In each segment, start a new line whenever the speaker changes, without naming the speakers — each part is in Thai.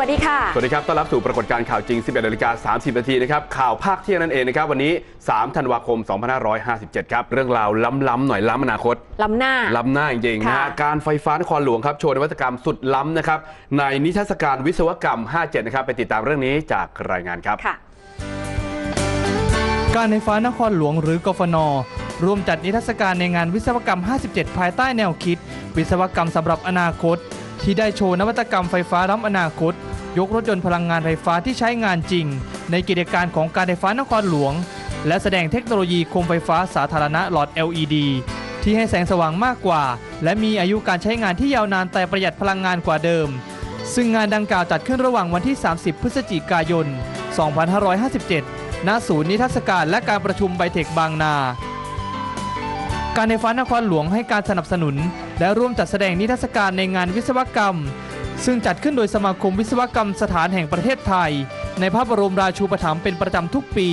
วัสดีค่ะ
สวัสดีครับ ต้อนรับสู่ปรากฏการณ์ข่าวจริง 11นาฬิกา30 นาทีนะครับ ข่าวภาคเที่ยงนั่นเองนะครับ วันนี้ 3 ธันวาคม 2557 ครับ เรื่องราวล้ำๆหน่อยล้ำอนาคต
ล้ำหน้า
ล้ำหน้าจริงๆนะ
ค่ะ
ฮะการไฟฟ้านครหลวงครับ โชว์นวัตกรรมสุดล้ำนะครับ ในนิทรรศการวิศวกรรม 57 นะครับ ไปติดตามเรื่องนี้จากรายงานครับ
ค่ะ
การไฟฟ้านครหลวงหรือกฟนร่วมจัดนิทรรศการในงานวิศวกรรม 57 ภายใต้แนวคิด วิศวกรรมสำหรับอนาคต ที่ได้โชว์นวัตกรรมไฟฟ้าล้ำอนาคต ยกรถยนต์พลังงานไฟฟ้าที่ใช้งานจริง ในกิจการของการไฟฟ้านครหลวง และแสดงเทคโนโลยีโคมไฟฟ้าสาธารณะหลอด LED ที่ให้แสงสว่างมากกว่า และมีอายุการใช้งานที่ยาวนานแต่ประหยัดพลังงานกว่าเดิม ซึ่งงานดังกล่าวจัดขึ้นระหว่างวันที่ 30 พฤศจิกายน 2557 ณ ศูนย์นิทรรศการและการประชุมไบเทคบางนา การไฟฟ้านครหลวงให้การสนับสนุน และร่วมจัดแสดงนิทรรศการในงานวิศวกรรม ซึ่งจัดขึ้นโดยสมาคมวิศวกรรมสถานแห่งประเทศไทย ในพระบรมราชูปถัมภ์เป็นประจำทุกปี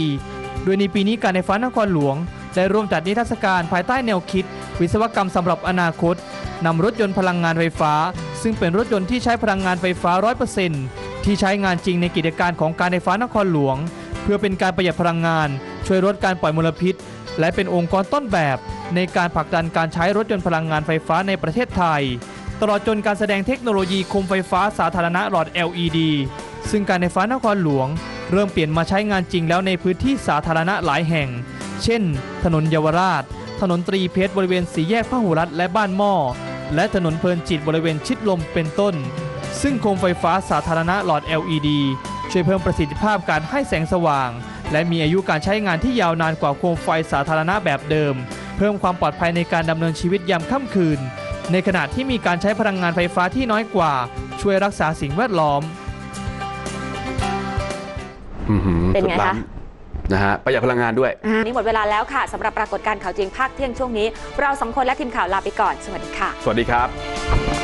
โดยในปีนี้การไฟฟ้านครหลวงได้ร่วมจัดนิทรรศการภายใต้แนวคิด วิศวกรรมสำหรับอนาคตนำรถยนต์พลังงานไฟฟ้า ซึ่งเป็นรถยนต์ที่ใช้พลังงานไฟฟ้า 100%ที่ใช้งานจริงในกิจการของการไฟฟ้านครหลวง เพื่อเป็นการประหยัดพลังงาน ช่วยลดการปล่อยมลพิษ และเป็นองค์กรต้นแบบ ในการผลักดันการใช้รถยนต์พลังงานไฟฟ้าในประเทศไทย ตลอดจนการแสดงเทคโนโลยีโคมไฟฟ้าสาธารณะหลอด LED ซึ่งการไฟฟ้านครหลวง เริ่มเปลี่ยนมาใช้งานจริงแล้วในพื้นที่สาธารณะหลายแห่ง เช่น ถนนเยาวราช ถนนตรีเพชรบริเวณสีแยกพหุรัตและบ้านหม้อ และถนนเพลินจิตบริเวณชิดลมเป็นต้น ซึ่งโคมไฟฟ้าสาธารณะหลอด LED ช่วยเพิ่มประสิทธิภาพการให้แสงสว่าง และมีอายุการใช้งานที่ยาวนานกว่าโคมไฟสาธารณะแบบเดิม เพิ่มความปลอดภัยในการดำเนินชีวิตยามค่ำคืน ในขณะที่มีการใช้พลังงานไฟฟ้าที่น้อยกว่า ช่วยรักษาสิ่งแวดล้อม
อื้อหือ
เป็นไง
สุดล้
คะำ
นะฮะประหยัดพลังงานด้วย
อ่านี่หมดเวลาแล้วค่ะสำหรับปรากฏการณ์ข่าวจริงภาคเที่ยงช่วงนี้ เราสองคนและทีมข่าวลาไปก่อน สวัสดีค่ะ
สวัสดีครับ